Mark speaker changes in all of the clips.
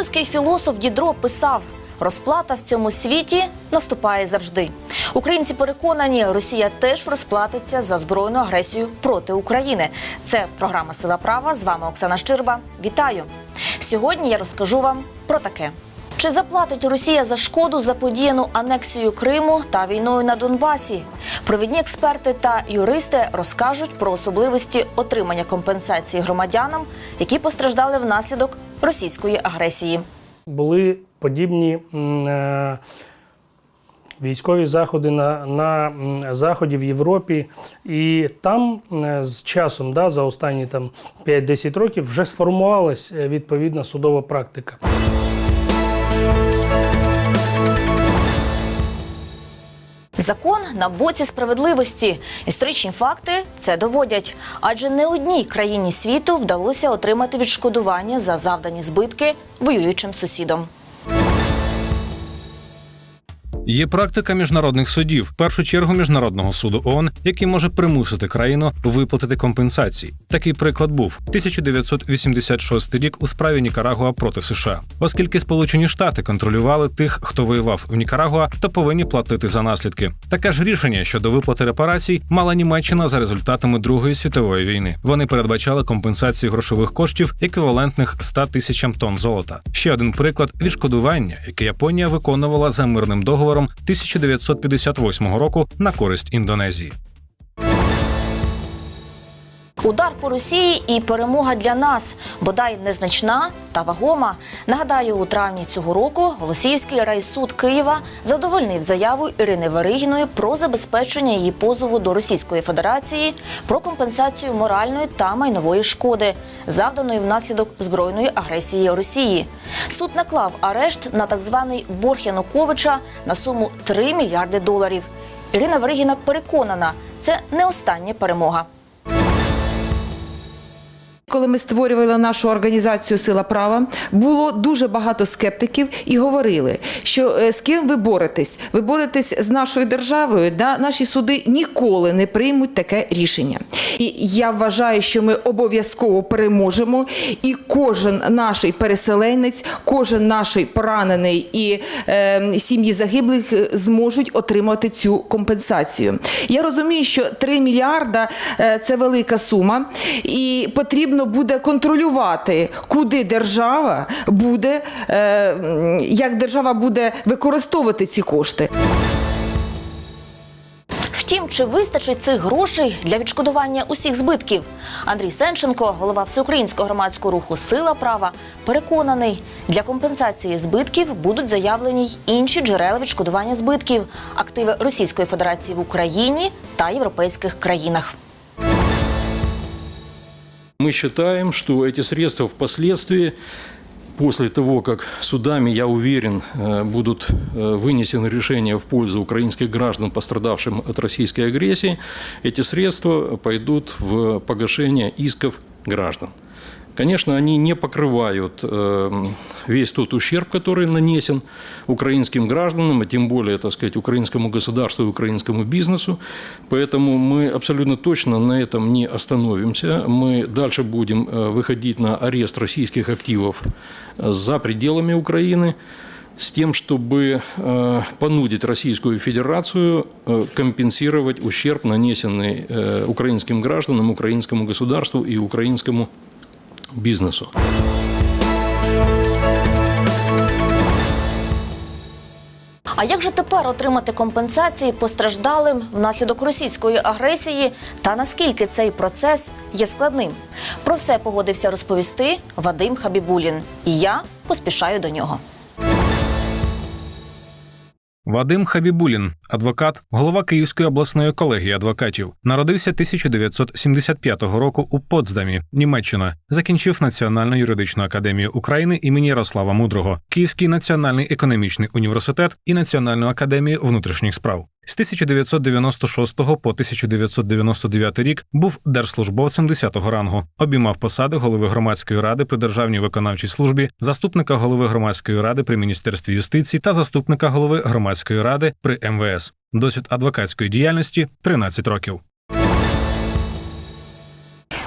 Speaker 1: Французький філософ Дідро писав: розплата в цьому світі наступає завжди. Українці переконані, Росія теж розплатиться за збройну агресію проти України. Це програма Сила права. З вами Оксана Щирба. Вітаю! Сьогодні я розкажу вам про таке. Чи заплатить Росія за шкоду заподіяну анексією Криму та війною на Донбасі? Провідні експерти та юристи розкажуть про особливості отримання компенсації громадянам, які постраждали внаслідок російської агресії.
Speaker 2: були подібні е, військові заходи на, на заході в Європі, і там е, з часом, да, за останні там 5-10 років, вже сформувалась е, відповідна судова практика.
Speaker 1: Закон на боці справедливості. Історичні факти це доводять. Адже не одній країні світу вдалося отримати відшкодування за завдані збитки воюючим сусідам.
Speaker 3: Є практика міжнародних судів, в першу чергу міжнародного суду ООН, який може примусити країну виплатити компенсації. Такий приклад був 1986 рік у справі Нікарагуа проти США, оскільки Сполучені Штати контролювали тих, хто воював в Нікарагуа, то повинні платити за наслідки. Таке ж рішення щодо виплати репарацій мала Німеччина за результатами Другої світової війни. Вони передбачали компенсацію грошових коштів еквівалентних 100 тисячам тонн золота. Ще один приклад відшкодування, яке Японія виконувала за мирним договором 1958 року на користь Індонезії.
Speaker 1: Удар по Росії і перемога для нас, бодай незначна та вагома. Нагадаю, у травні цього року Голосіївський райсуд Києва задовольнив заяву Ірини Варигіної про забезпечення її позову до Російської Федерації про компенсацію моральної та майнової шкоди, завданої внаслідок збройної агресії Росії. Суд наклав арешт на так званий борг Януковича на суму 3 мільярди доларів. Ірина Варигіна переконана, це не остання перемога.
Speaker 4: Коли ми створювали нашу організацію Сила права, було дуже багато скептиків і говорили, що е, з ким ви боретесь? Ви боретесь з нашою державою, да? наші суди ніколи не приймуть таке рішення. І я вважаю, що ми обов'язково переможемо, і кожен наш переселенець, кожен наш поранений і е, сім'ї загиблих е, зможуть отримати цю компенсацію. Я розумію, що 3 мільярда е, це велика сума, і потрібно буде контролювати, куди держава буде, е, як держава буде використовувати ці кошти.
Speaker 1: Втім, чи вистачить цих грошей для відшкодування усіх збитків? Андрій Сенченко, голова всеукраїнського громадського руху Сила права, переконаний, для компенсації збитків будуть заявлені й інші джерела відшкодування збитків, активи Російської Федерації в Україні та європейських країнах.
Speaker 5: Мы считаем, что эти средства впоследствии, после того, как судами, я уверен, э, будут э, вынесены решения в пользу украинских граждан, пострадавшим от российской агрессии, эти средства пойдут в погашение исков граждан. Конечно, они не покрывают э, весь тот ущерб, который нанесен украинским гражданам, а тем более, так сказать, украинскому государству и украинскому бизнесу. Поэтому мы абсолютно точно на этом не остановимся. Мы дальше будем э, выходить на арест российских активов э, за пределами Украины с тем, чтобы понудить Российскую Федерацию компенсировать ущерб, нанесенный украинским гражданам, украинскому государству и украинскому бизнесу.
Speaker 1: А як же тепер отримати компенсації постраждалим внаслідок російської агресії та наскільки цей процес є складним? Про все погодився розповісти Вадим Хабібулін. І я поспішаю до нього.
Speaker 3: Вадим Хабібулін, адвокат, голова Київської обласної колегії адвокатів, народився 1975 року у Потсдамі, Німеччина. Закінчив Національну юридичну академію України імені Ярослава Мудрого, Київський національний економічний університет і Національну академію внутрішніх справ. З 1996 по 1999 рік був держслужбовцем 10-го рангу. Обіймав посади голови громадської ради при державній виконавчій службі, заступника голови громадської ради при міністерстві юстиції та заступника голови громадської ради при МВС. Досвід адвокатської діяльності 13 років.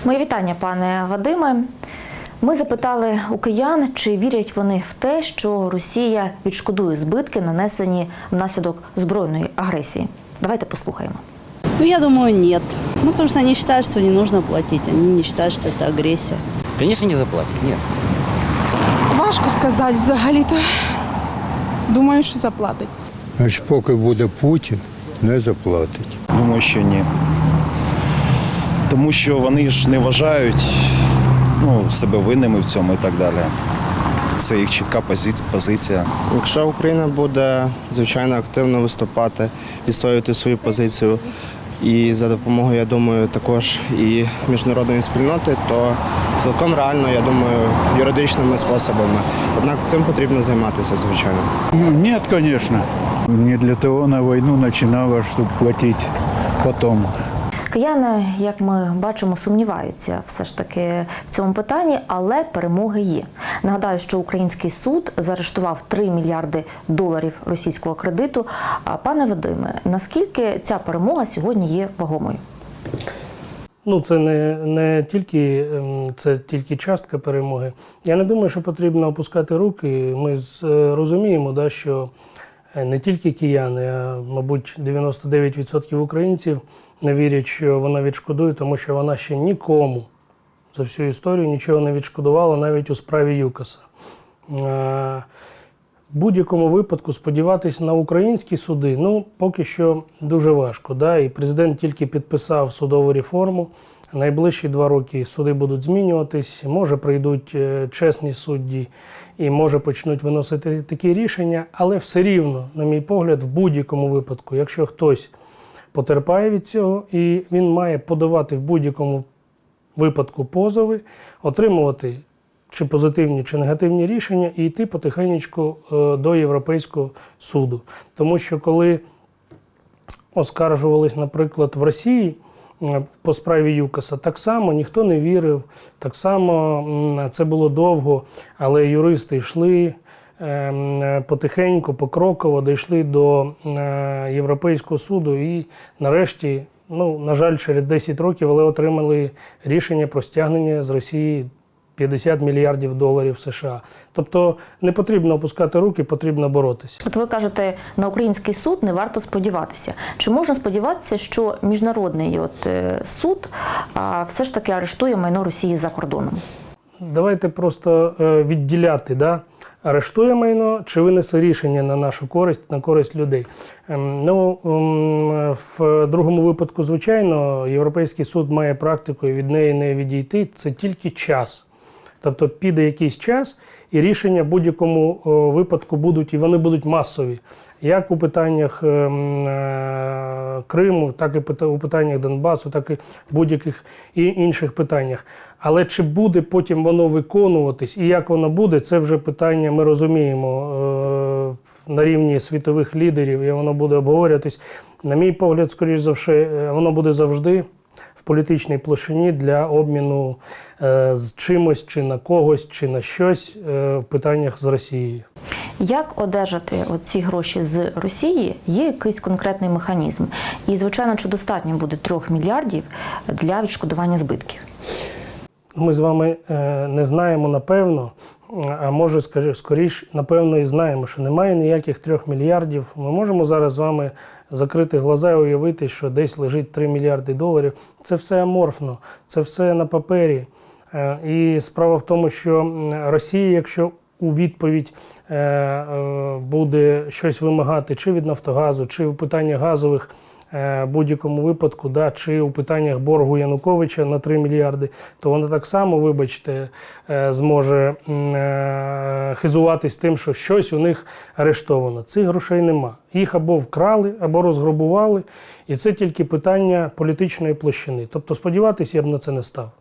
Speaker 1: Мої вітання, пане Вадиме. Ми запитали у киян, чи вірять вони в те, що Росія відшкодує збитки, нанесені внаслідок збройної агресії. Давайте послухаємо.
Speaker 6: Ну, я думаю, нет. Ну, потому что они считают, что не нужно платить. Они не считают, что это агрессия.
Speaker 7: Конечно, не заплатить, нет.
Speaker 8: Важко сказати взагалі-то. Думаю, що заплатить.
Speaker 9: Значить, поки буде Путін, не заплатить.
Speaker 10: Думаю, що ні. Тому що вони ж не вважають ну, себе винними в цьому і так далі. Це їх чітка позиція.
Speaker 11: Якщо Україна буде звичайно активно виступати, відстоювати свою позицію, і за допомогою, я думаю, також і міжнародної спільноти, то цілком реально, я думаю, юридичними способами. Однак цим потрібно займатися, звичайно.
Speaker 9: Нет, конечно. Не для того на війну починала, щоб платити потім.
Speaker 1: Кияни, як ми бачимо, сумніваються все ж таки в цьому питанні, але перемоги є. Нагадаю, що український суд заарештував 3 мільярди доларів російського кредиту. Пане Вадиме, наскільки ця перемога сьогодні є вагомою?
Speaker 2: Ну, це не, не тільки ем, це тільки частка перемоги. Я не думаю, що потрібно опускати руки. Ми е, розуміємо, да, що не тільки кияни, а мабуть 99% українців не вірять, що вона відшкодує, тому що вона ще нікому за всю історію нічого не відшкодувала, навіть у справі Юкаса. Е, В будь-якому випадку сподіватися на українські суди, ну поки що дуже важко. Да? І президент тільки підписав судову реформу. Найближчі два роки суди будуть змінюватись. Може прийдуть е, чесні судді і може почнуть виносити такі рішення, але все рівно, на мій погляд, в будь-якому випадку, якщо хтось потерпає від цього, і він має подавати в будь-якому випадку позови, отримувати чи позитивні, чи негативні рішення і йти потихеньку е, до Європейського суду. Тому що коли оскаржувались, наприклад, в Росії по справі Юкаса, так само ніхто не вірив, так само це було довго, але юристи йшли. е, м, Потихеньку, покроково дійшли до е, Європейського суду і нарешті, ну, на жаль, через 10 років, але отримали рішення про стягнення з Росії 50 мільярдів доларів США. Тобто не потрібно опускати руки, потрібно боротися.
Speaker 1: От ви кажете, на український суд не варто сподіватися. Чи можна сподіватися, що міжнародний от, е, суд все ж таки арештує майно Росії за кордоном?
Speaker 2: Давайте просто е, відділяти, да? арештує майно чи винесе рішення на нашу користь, на користь людей. Ем, Ну, ем, в другому випадку, звичайно, Європейський суд має практику і від неї не відійти. Це тільки час. Тобто піде якийсь час, і рішення в будь-якому випадку будуть, і вони будуть масові. Як у питаннях ем, е, Криму, так і у питаннях Донбасу, так і в будь-яких інших питаннях. Але чи буде потім воно виконуватись і як воно буде, це вже питання, ми розуміємо е, на рівні світових лідерів, і воно буде обговорюватись. На мій погляд, скоріш за все, е, воно буде завжди політичній площині для обміну е, з чимось, чи на когось, чи на щось е, в питаннях з Росією.
Speaker 1: Як одержати ці гроші з Росії? Є якийсь конкретний механізм. І, звичайно, чи достатньо буде трьох мільярдів для відшкодування збитків?
Speaker 2: Ми з вами е, не знаємо напевно, а може, скорі- скоріш, напевно, і знаємо, що немає ніяких трьох мільярдів. Ми можемо зараз з вами закрити глаза і уявити, що десь лежить 3 мільярди доларів. Це все аморфно, це все на папері. Е, І справа в тому, що Росія, якщо у відповідь е, е, буде щось вимагати чи від Нафтогазу, чи в питаннях газових е, будь-якому випадку, да, чи у питаннях боргу Януковича на 3 мільярди, то вона так само, вибачте, е, зможе е, хизуватись тим, що щось у них арештовано. Цих грошей нема. Їх або вкрали, або розграбували, і це тільки питання політичної площини. Тобто сподіватися я б на це не став.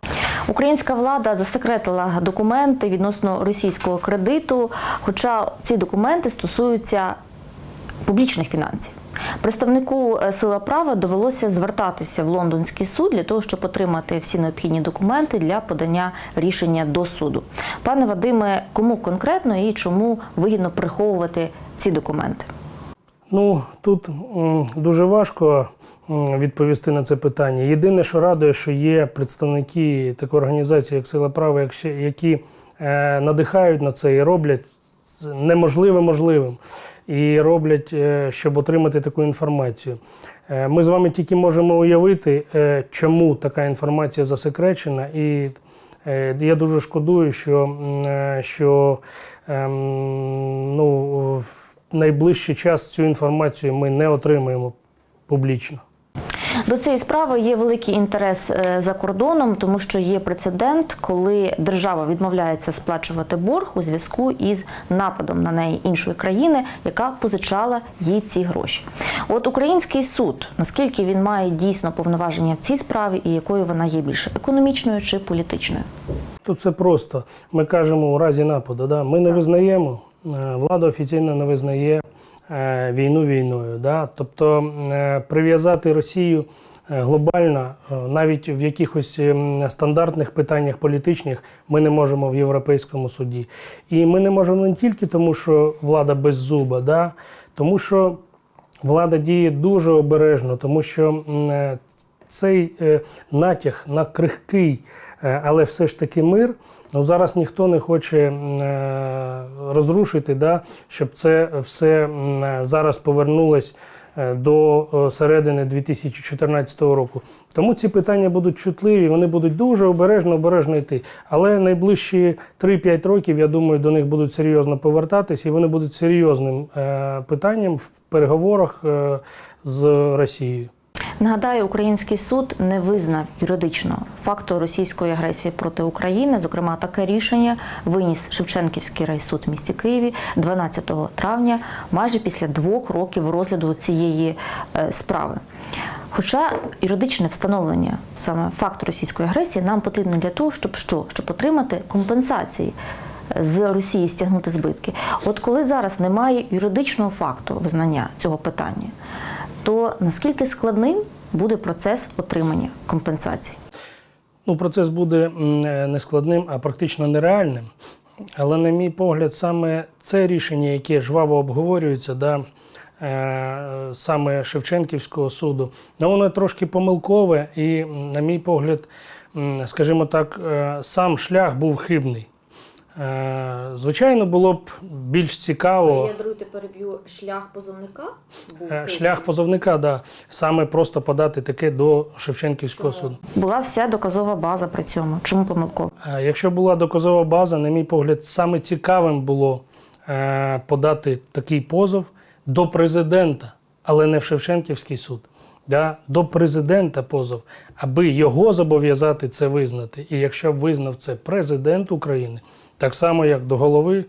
Speaker 1: Українська влада засекретила документи відносно російського кредиту, хоча ці документи стосуються публічних фінансів. Представнику е, сила права довелося звертатися в лондонський суд для того, щоб отримати всі необхідні документи для подання рішення до суду. Пане Вадиме, кому конкретно і чому вигідно приховувати ці документи?
Speaker 2: Ну тут дуже важко відповісти на це питання. Єдине, що радує, що є представники такої організації, як Сила права, як які е, надихають на це і роблять неможливе можливим. І роблять, е, щоб отримати таку інформацію. Е, Ми з вами тільки можемо уявити, е, чому така інформація засекречена. І я дуже шкодую, що, що ем, ну, в найближчий час цю інформацію ми не отримаємо публічно.
Speaker 1: До цієї справи є великий інтерес е, за кордоном, тому що є прецедент, коли держава відмовляється сплачувати борг у зв'язку із нападом на неї іншої країни, яка позичала їй ці гроші. От український суд, наскільки він має дійсно повноваження в цій справі, і якою вона є більше економічною чи політичною?
Speaker 2: Тут це просто. Ми кажемо у разі нападу. Да? Ми не визнаємо, е, влада офіційно не визнає війну війною. Да? Тобто е, прив'язати Росію е, глобально, е, навіть в якихось стандартних питаннях політичних, ми не можемо в Європейському суді. І ми не можемо не тільки тому, що влада без зуба, да? тому що влада діє дуже обережно, тому що е, цей е, натяг на крихкий, е, але все ж таки мир. Ну зараз ніхто не хоче е, розрушити, да, щоб це все е, зараз повернулось е, до е, середини 2014 року. Тому ці питання будуть чутливі, вони будуть дуже обережно, обережно йти. Але найближчі 3-5 років, я думаю, до них будуть серйозно повертатись, і вони будуть серйозним е, питанням в переговорах е, з Росією.
Speaker 1: Нагадаю, український суд не визнав юридично факту російської агресії проти України. Зокрема, таке рішення виніс Шевченківський райсуд в місті Києві 12 травня, майже після двох років розгляду цієї е, справи. Хоча юридичне встановлення саме факту російської агресії нам потрібно для того, щоб що? Щоб отримати компенсації. З Росії стягнути збитки. От коли зараз немає юридичного факту визнання цього питання, то наскільки складним буде процес отримання компенсацій?
Speaker 2: Ну, процес буде е, не складним, а практично нереальним. Але, на мій погляд, саме це рішення, яке жваво обговорюється, да, е, саме Шевченківського суду, ну, воно трошки помилкове, і, на мій погляд, скажімо так, е, сам шлях був хибний. Е, Звичайно, було б більш цікаво.
Speaker 1: Я даруйте переб'ю шлях позовника.
Speaker 2: Е, Шлях позовника, да, саме просто подати таке до Шевченківського суду.
Speaker 1: Була вся доказова база при цьому. Чому помилково?
Speaker 2: Е, Якщо була доказова база, на мій погляд, саме цікавим було е, подати такий позов до президента, але не в Шевченківський суд. Да, до президента позов, аби його зобов'язати це визнати. І якщо б визнав це президент України, так само як до голови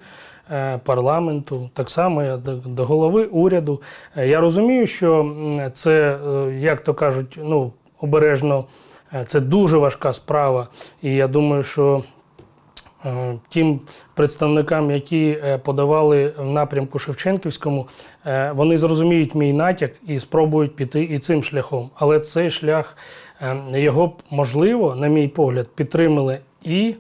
Speaker 2: е, парламенту, так само як до, голови уряду. Е, Я розумію, що це, е, як то кажуть, ну обережно, це дуже важка справа. І я думаю, що Тим представникам, які подавали в напрямку Шевченківському, вони зрозуміють мій натяк і спробують піти і цим шляхом. Але цей шлях його б, можливо, на мій погляд, підтримали і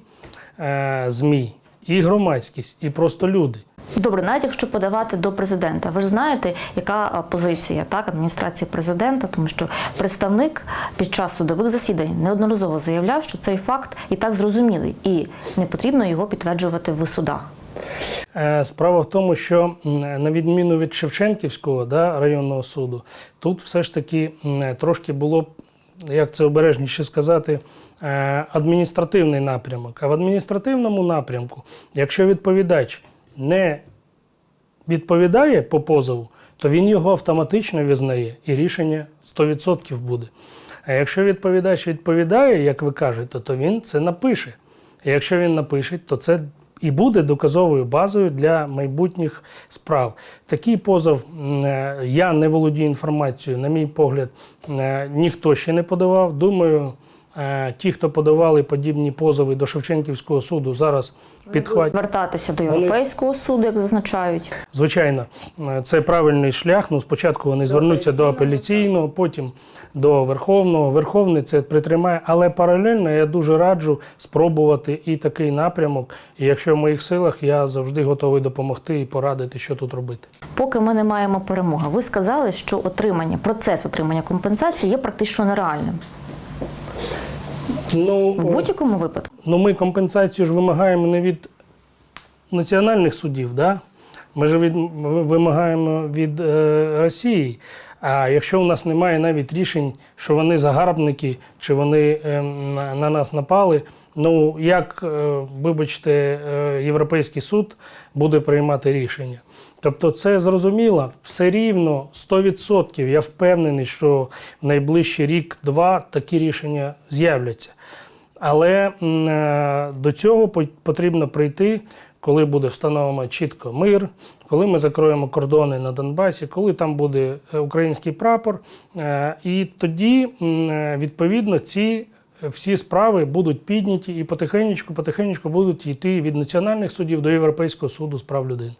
Speaker 2: ЗМІ, і громадськість, і просто люди.
Speaker 1: Добре, навіть якщо подавати до президента, ви ж знаєте, яка позиція так адміністрації президента, тому що представник під час судових засідань неодноразово заявляв, що цей факт і так зрозумілий, і не потрібно його підтверджувати в судах.
Speaker 2: Е, Справа в тому, що на відміну від Шевченківського да, районного суду, тут все ж таки трошки було, як це обережніше сказати, е, адміністративний напрямок. А в адміністративному напрямку, якщо відповідач не відповідає по позову, то він його автоматично визнає і рішення 100% буде. А якщо відповідач відповідає, як ви кажете, то він це напише. І якщо він напише, то це і буде доказовою базою для майбутніх справ. Такий позов е, я не володію інформацією, на мій погляд, е, ніхто ще не подавав. Думаю, е, ті, хто подавали подібні позови до Шевченківського суду, зараз підхватять.
Speaker 1: Звертатися до
Speaker 2: Вони-
Speaker 1: Європейського суду, як зазначають.
Speaker 2: Звичайно, е, це правильний шлях. Ну, спочатку вони звернуться до апеляційного, потім до Верховного. Верховний це притримає, але паралельно я дуже раджу спробувати і такий напрямок. І якщо в моїх силах, я завжди готовий допомогти і порадити, що тут робити.
Speaker 1: Поки ми не маємо перемоги. Ви сказали, що отримання, процес отримання компенсації є практично нереальним.
Speaker 2: Ну,
Speaker 1: В будь-якому випадку.
Speaker 2: Ну, ми компенсацію ж вимагаємо не від національних судів, да? ми ж від, вимагаємо від е, Росії. А якщо у нас немає навіть рішень, що вони загарбники чи вони е, на, на нас напали, ну як, е, вибачте, е, Європейський суд буде приймати рішення? Тобто це зрозуміло, все рівно 100%. Я впевнений, що в найближчий рік-два такі рішення з'являться. Але е, до цього потрібно прийти, коли буде встановлено чітко мир, коли ми закроємо кордони на Донбасі, коли там буде е, український прапор. Е, І тоді, відповідно, ці всі справи будуть підняті і потихеньку, потихеньку будуть йти від національних судів до Європейського суду з прав людини.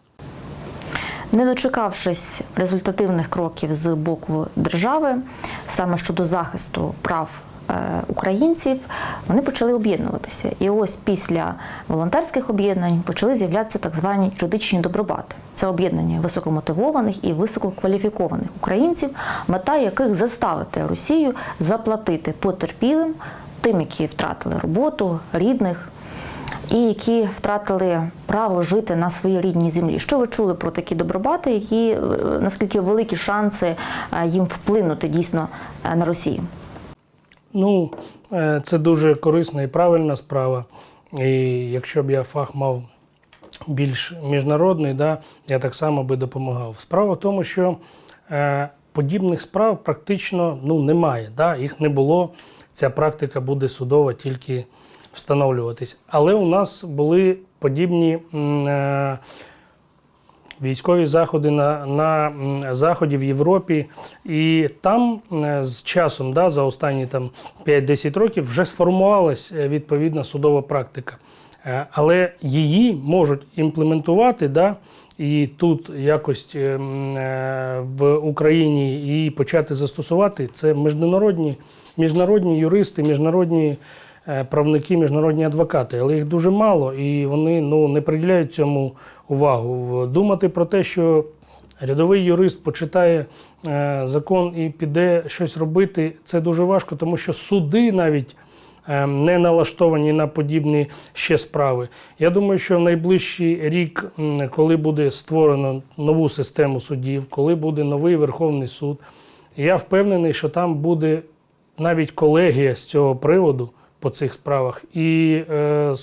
Speaker 1: Не дочекавшись результативних кроків з боку держави, саме щодо захисту прав е, українців, вони почали об'єднуватися. І ось після волонтерських об'єднань почали з'являтися так звані юридичні добробати. Це об'єднання високомотивованих і висококваліфікованих українців, мета яких заставити Росію заплатити потерпілим, тим, які втратили роботу, рідних, і які втратили право жити на своїй рідній землі. Що ви чули про такі добробати, які е, наскільки великі шанси е, їм вплинути дійсно е, на Росію?
Speaker 2: Ну, це дуже корисна і правильна справа. І якщо б я фах мав більш міжнародний, да, я так само би допомагав. Справа в тому, що е, подібних справ практично ну, немає. Да, їх не було. Ця практика буде судова тільки встановлюватись. Але у нас були подібні. Е, військові заходи на, на заході в Європі, і там е, з часом, да, за останні там 5-10 років, вже сформувалась е, відповідна судова практика. Але її можуть імплементувати, да, і тут якось в Україні її почати застосувати. Це міжнародні, міжнародні юристи, міжнародні правники, міжнародні адвокати, але їх дуже мало, і вони ну, не приділяють цьому увагу. Думати про те, що рядовий юрист почитає е, закон і піде щось робити, це дуже важко, тому що суди навіть е, не налаштовані на подібні ще справи. Я думаю, що в найближчий рік, коли буде створено нову систему судів, коли буде новий Верховний суд, я впевнений, що там буде навіть колегія з цього приводу по цих справах. І, е,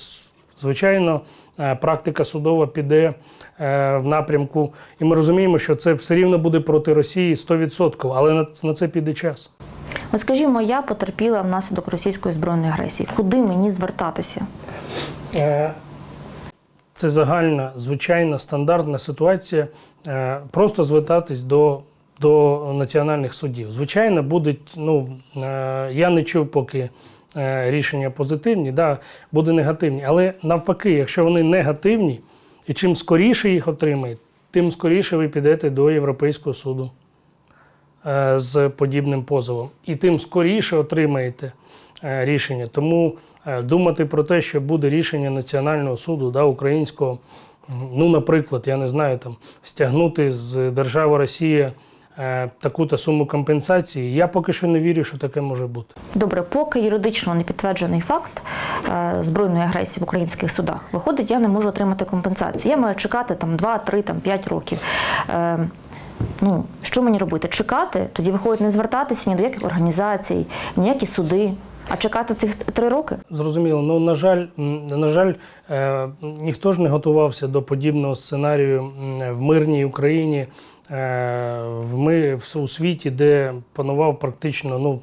Speaker 2: звичайно, е, практика судова піде е, в напрямку, і ми розуміємо, що це все рівно буде проти Росії 100%, але на, це піде час.
Speaker 1: От скажімо, я потерпіла внаслідок російської збройної агресії. Куди мені звертатися?
Speaker 2: Це загальна, звичайна, стандартна ситуація. Просто звертатись до, до національних судів. Звичайно, будуть, ну, я не чув поки рішення позитивні, да, буде негативні. Але навпаки, якщо вони негативні, і чим скоріше їх отримаєте, тим скоріше ви підете до Європейського суду е, з подібним позовом. І тим скоріше отримаєте е, рішення. Тому е, думати про те, що буде рішення Національного суду да, українського, ну, наприклад, я не знаю, там, стягнути з держави Росія е, таку-то суму компенсації, я поки що не вірю, що таке може бути.
Speaker 1: Добре, поки юридично не підтверджений факт е, збройної агресії в українських судах, виходить, я не можу отримати компенсацію. Я маю чекати там 2, 3, там 5 років. Е, ну, що мені робити? Чекати? Тоді виходить не звертатися ні до яких організацій, ніякі суди, а чекати цих три роки.
Speaker 2: Зрозуміло, ну на жаль, на жаль, е, ніхто ж не готувався до подібного сценарію в мирній Україні, е, ми в- світі, де панував практично ну,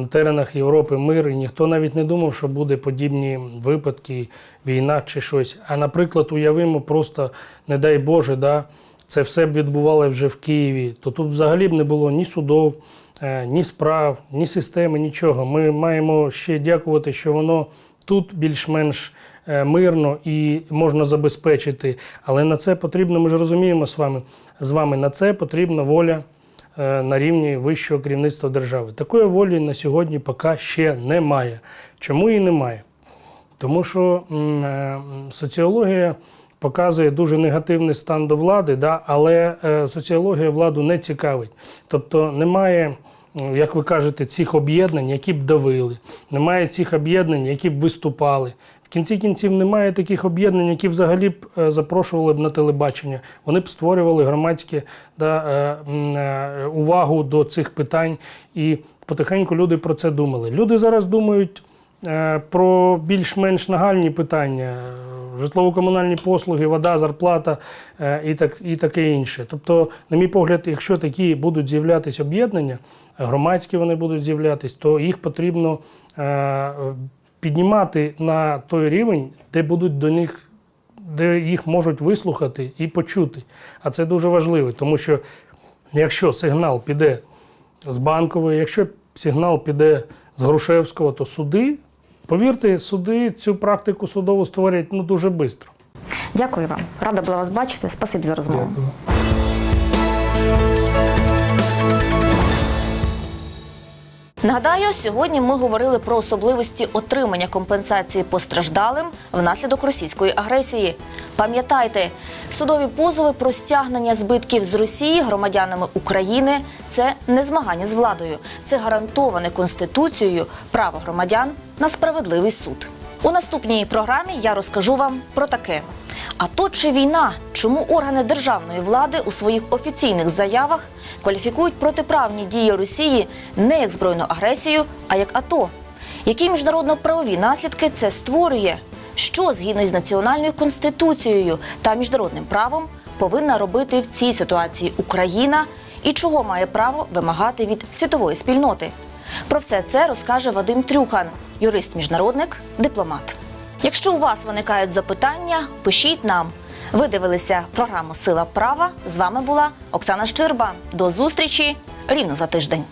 Speaker 2: на теренах Європи мир, і ніхто навіть не думав, що буде подібні випадки, війна чи щось. А наприклад, уявимо просто, не дай Боже, да, це все б відбувалося вже в Києві, то тут взагалі б не було ні судов, е, ні справ, ні системи, нічого. Ми маємо ще дякувати, що воно тут більш-менш е, мирно і можна забезпечити. Але на це потрібно, ми ж розуміємо з вами, з вами на це потрібна воля е, на рівні вищого керівництва держави. Такої волі на сьогодні поки ще немає. Чому її немає? Тому що е, соціологія показує дуже негативний стан до влади, да, але е, соціологія владу не цікавить. Тобто немає, як ви кажете, цих об'єднань, які б давили, немає цих об'єднань, які б виступали. Кінці кінців немає таких об'єднань, які взагалі б е, запрошували б на телебачення. Вони б створювали громадське да, е, е, увагу до цих питань, і потихеньку люди про це думали. Люди зараз думають про більш-менш нагальні питання: житлово-комунальні послуги, вода, зарплата і, так, і таке інше. Тобто, на мій погляд, якщо такі будуть з'являтися об'єднання, громадські вони будуть з'являтися, то їх потрібно піднімати на той рівень, де будуть до них. Де їх можуть вислухати і почути. А це дуже важливо, тому що якщо сигнал піде з банкової, якщо сигнал піде з Грушевського, то суди, повірте, суди цю практику судову створять ну, дуже швидко.
Speaker 1: Дякую вам. Рада була вас бачити. Спасибі за розмову. Нагадаю, сьогодні ми говорили про особливості отримання компенсації постраждалим внаслідок російської агресії. Пам'ятайте, судові позови про стягнення збитків з Росії громадянами України це не змагання з владою, це гарантоване конституцією право громадян на справедливий суд. У наступній програмі я розкажу вам про таке. А то чи війна? Чому органи державної влади у своїх офіційних заявах кваліфікують протиправні дії Росії не як збройну агресію, а як АТО? Які міжнародно-правові наслідки це створює? Що згідно з національною конституцією та міжнародним правом повинна робити в цій ситуації Україна і чого має право вимагати від світової спільноти? Про все це розкаже Вадим Трюхан, юрист-міжнародник, дипломат. Якщо у вас виникають запитання, пишіть нам. Ви дивилися програму Сила права. З вами була Оксана Щирба. До зустрічі рівно за тиждень.